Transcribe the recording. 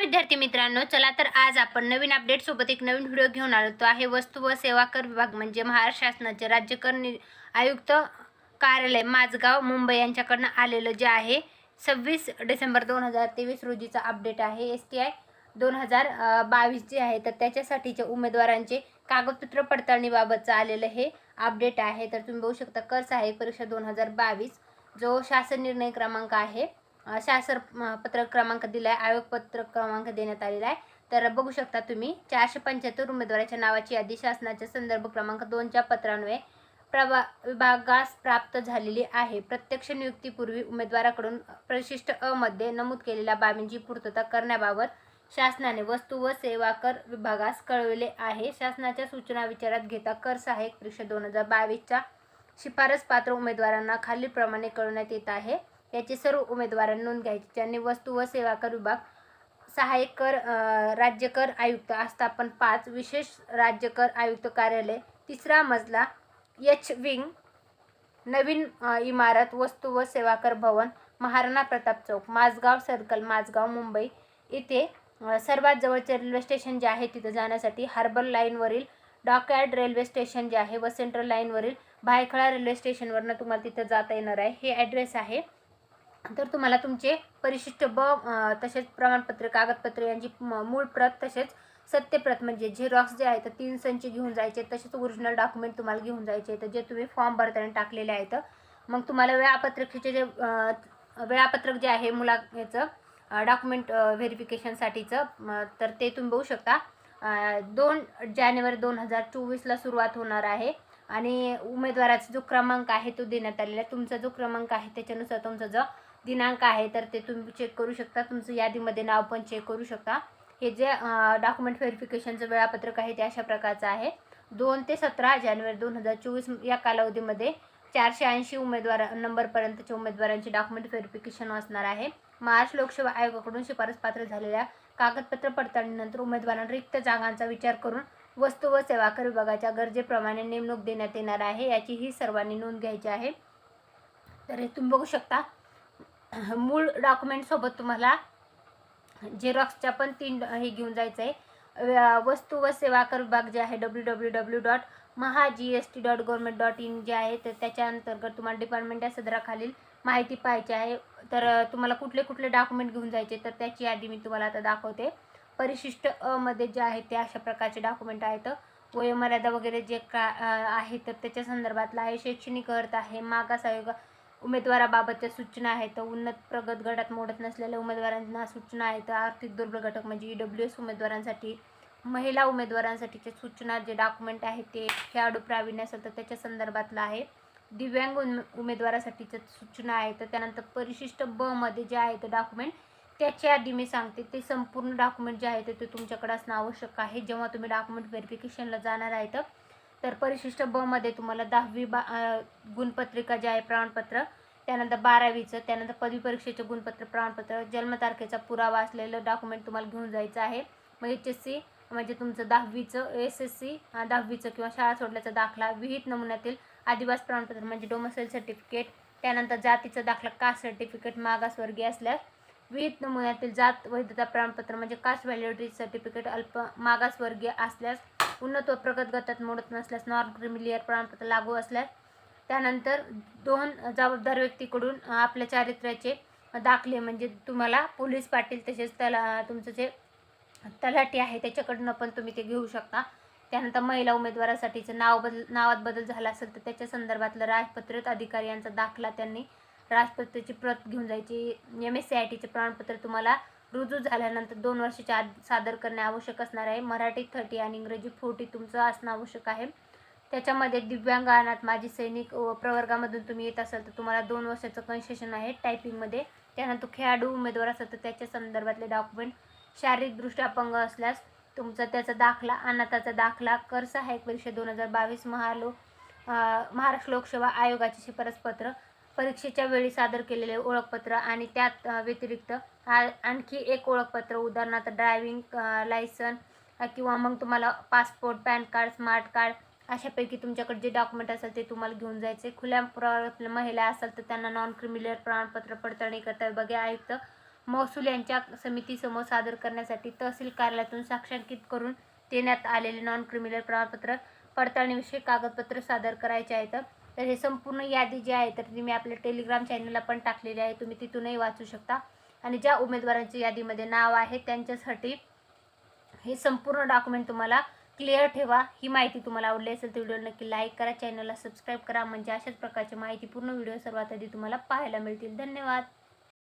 विद्यार्थी मित्रांनो चला तर आज आपण नवीन अपडेट सोबत एक नवीन व्हिडिओ घेऊन आलो. तो आहे वस्तू व सेवा कर विभाग म्हणजे महाराष्ट्र शासनाचे राज्य कर नि आयुक्त कार्यालय माझगाव मुंबई यांच्याकडनं आलेलं जे आहे सव्वीस डिसेंबर दोन हजार तेवीस रोजीचा अपडेट आहे. एस टी आय दोन हजार बावीस जे आहे तर त्याच्यासाठीच्या उमेदवारांचे कागदपत्र पडताळणीबाबतचं आलेलं हे अपडेट आहे. तर तुम्ही बघू शकता कर सहाय्यक परीक्षा दोन हजार बावीस जो शासन निर्णय क्रमांक आहे शासर पत्रक क्रमांक दिला आहे आयोग पत्रक क्रमांक देण्यात आलेला आहे. तर बघू शकता तुम्ही चारशे पंच्याहत्तर उमेदवाराच्या नावाची यादी शासनाच्या संदर्भ क्रमांक दोनच्या पत्रान्वये प्रभा विभागास प्राप्त झालेली आहे. प्रत्यक्ष नियुक्तीपूर्वी उमेदवाराकडून प्रशिष्ट अ मध्ये नमूद केलेल्या बाबींची पूर्तता करण्याबाबत शासनाने वस्तू व सेवा कर विभागास कळविले आहे. शासनाच्या सूचना विचारात घेता कर सहाय्यक परीक्षा दोन हजार बावीसच्या शिफारस पात्र उमेदवारांना खालीलप्रमाणे कळवण्यात येत आहे. याची सर्व उमेदवारांनी नोंद घ्यायची. ज्यांनी वस्तू व सेवा कर विभाग सहाय्यक कर राज्यकर राज्य कर आयुक्त आस्थापन पाच विशेष राज्य कर आयुक्त कार्यालय तिसरा मजला एच विंग नवीन इमारत वस्तू व सेवा कर भवन महाराणा प्रताप चौक माझगाव सर्कल माझगाव मुंबई इथे सर्वात जवळचे रेल्वे स्टेशन जे आहे तिथं जाण्यासाठी हार्बर लाईनवरील डॉकयार्ड रेल्वे स्टेशन जे आहे व सेंट्रल लाईनवरील भायखळा रेल्वे स्टेशनवरनं तुम्हाला तिथं जाता येणार आहे. हे ॲड्रेस आहे तर तुम्हाला तुमचे परिशिष्ट ब तसेच प्रमाणपत्र कागदपत्रे यांची मूळ प्रत तसेच सत्यप्रत म्हणजे झेरॉक्स जे आहे तर तीन संच घेऊन जायचे तसेच ओरिजिनल डॉक्युमेंट तुम्हाला घेऊन जायचे तर जे तुम्ही फॉर्म भरताना टाकलेले आहेत. मग तुम्हाला वेळापत्रकाचे जे वेळापत्रक जे आहे मुला याचं डॉक्युमेंट व्हेरिफिकेशनसाठीचं तर ते तुम्ही बघू शकता. दोन जानेवारी दोन हजार चोवीसला सुरुवात होणार आहे आणि उमेदवाराचा जो क्रमांक आहे तो देण्यात आलेला आहे. तुमचा जो क्रमांक आहे त्याच्यानुसार तुमचा जो दिनांक आहे तर ते तुम्ही चेक करू शकता. तुमचं यादीमध्ये नाव पण चेक करू शकता. हे जे डॉक्युमेंट व्हेरिफिकेशनचं वेळापत्रक आहे ते अशा प्रकारचं आहे. दोन ते सतरा जानेवारी दोन हजार चोवीस या कालावधीमध्ये चारशे ऐंशी उमेदवार नंबरपर्यंतच्या उमेदवारांचे डॉक्युमेंट व्हेरिफिकेशन असणार आहे. महाराष्ट्र लोकसेवा आयोगाकडून शिफारस पात्र झालेल्या कागदपत्र पडताळणीनंतर उमेदवारांना रिक्त जागांचा विचार करून वस्तू व सेवा कर विभागाच्या गरजेप्रमाणे नेमणूक देण्यात येणार आहे याची ही सर्वांनी नोंद घ्यायची आहे. तर हे तुम्ही बघू शकता. मूळ डॉक्युमेंटसोबत तुम्हाला झेरॉक्सच्या पण तीन हे घेऊन जायचं आहे वस्तू व सेवा कर विभाग जे आहे W W W dot Maha G S T dot government dot in जे आहे तर त्याच्या अंतर्गत तुम्हाला डिपार्टमेंट या सदराखालील माहिती पाहायची आहे. तर तुम्हाला कुठले कुठले डॉक्युमेंट घेऊन जायचे तर त्याची यादी मी तुम्हाला आता दाखवते. परिशिष्ट अमध्ये मध्ये जे आहे ते अशा प्रकारचे डॉक्युमेंट आहेत. वयोमर्यादा वगैरे जे का आहे तर त्याच्या संदर्भातलं आहे शैक्षणिक अर्थ आहे मागास आयोग उमेदवाराबाबतच्या सूचना आहेत. उन्नत प्रगत गटात मोडत नसलेल्या उमेदवारांना सूचना आहेत. आर्थिक दुर्बल घटक म्हणजे ई डब्ल्यू एस उमेदवारांसाठी महिला उमेदवारांसाठीच्या सूचना जे डॉक्युमेंट आहेत ते खेळाडू प्रावीण्य असेल तर त्याच्या संदर्भातलं आहे. दिव्यांग उमे उमेदवारासाठीच्या सूचना आहेत. तर त्यानंतर परिशिष्ट ब मध्ये जे आहे ते डॉक्युमेंट त्याची आधी मी सांगते. ते संपूर्ण डॉक्युमेंट जे आहे ते ते तुमच्याकडे असणं आवश्यक आहे. जेव्हा तुम्ही डॉक्युमेंट व्हेरिफिकेशनला जाणार आहेत तर तर परिशिष्ट ब मध्ये तुम्हाला दहावी बा गुणपत्रिका जे आहे प्रमाणपत्र त्यानंतर बारावीचं त्यानंतर पदवी परीक्षेचं गुणपत्र प्रमाणपत्र जन्मतारखेचा पुरावा असलेलं डॉक्युमेंट तुम्हाला घेऊन जायचं आहे. मग एच एस सी म्हणजे तुमचं दहावीचं एस एस सी दहावीचं किंवा शाळा सोडल्याचा दाखला विहित नमुन्यातील आदिवास प्रमाणपत्र म्हणजे डोमसाईल सर्टिफिकेट त्यानंतर जातीचा दाखला कास्ट सर्टिफिकेट मागासवर्गीय असल्यास विहित नमुन्यातील जात वैधता प्रमाणपत्र म्हणजे कास्ट व्हॅलिडिटी सर्टिफिकेट अल्प मागासवर्गीय असल्यास उन्नत व प्रगत गटात मोडत नसल्यास नॉन क्रिमिलियर प्रमाणपत्र लागू असल्यास त्यानंतर दोन जबाबदार व्यक्तीकडून आपल्या चारित्र्याचे दाखले म्हणजे तुम्हाला पोलीस पाटील तसेच त्याला तुमचं जे तलाठी आहे त्याच्याकडनं पण तुम्ही ते घेऊ शकता. त्यानंतर महिला उमेदवारासाठीचं नाव बदल नावात बदल झाला असेल तर त्याच्या संदर्भातलं राजपत्रित अधिकारी यांचा दाखला त्यांनी राजपत्रितची प्रत घेऊन जायची. एम एस सी आय टीचे प्रमाणपत्र तुम्हाला रुजू झाल्यानंतर दोन वर्षाच्या आत सादर करणे आवश्यक असणार आहे. मराठी थर्टी आणि इंग्रजी फोर्टी तुमचं असणं आवश्यक आहे. त्याच्यामध्ये दिव्यांग अनाथ माजी सैनिक व प्रवर्गामधून तुम्ही येत असाल तर तुम्हाला दोन वर्षाचं कन्सेशन आहे. टायपिंगमध्ये त्यानंतर खेळाडू उमेदवार असेल तर त्याच्या संदर्भातले डॉक्युमेंट शारीरिकदृष्ट्या अपंग असल्यास तुमचा त्याचा दाखला अनाथाचा दाखला कर सहाय्यक परीक्षा दोन हजार बावीस महालो महाराष्ट्र लोकसेवा आयोगाचे शिफारसपत्र परीक्षेच्या वेळी सादर केलेले ओळखपत्र आणि त्यात व्यतिरिक्त हा आणखी एक ओळखपत्र उदाहरणार्थ ड्रायव्हिंग लायसन किंवा मग तुम्हाला passport pan card smart card अशापैकी तुमच्याकडे जे डॉक्युमेंट असेल ते तुम्हाला घेऊन जायचे. खुल्या प्रवर्गातल्या महिला असेल तर त्यांना नॉन क्रिमिनल प्रमाणपत्र पडताळणी करता विभागीय आयुक्त महसूल यांच्या समितीसमोर सादर करण्यासाठी तहसील कार्यालयातून साक्षांकित करून देण्यात आलेले नॉन क्रिमिनल प्रमाणपत्र पडताळणीविषयी कागदपत्र सादर करायचे आहेत तर. हे संपूर्ण यादी जी आहे तर ती मी आपल्या टेलिग्राम चॅनलला पण टाकलेली आहे. तुम्ही तिथूनही वाचू शकता. आणि ज्या उमेदवारांच्या यादीमध्ये नाव आहे त्यांच्यासाठी हे संपूर्ण डॉक्युमेंट तुम्हाला क्लिअर ठेवा. ही माहिती तुम्हाला आवडली असेल तर व्हिडिओ नक्की लाईक करा. चॅनलला सबस्क्राईब करा. म्हणजे अशाच प्रकारची माहिती पूर्ण व्हिडिओ सर्वात आधी तुम्हाला पाहायला मिळतील. धन्यवाद.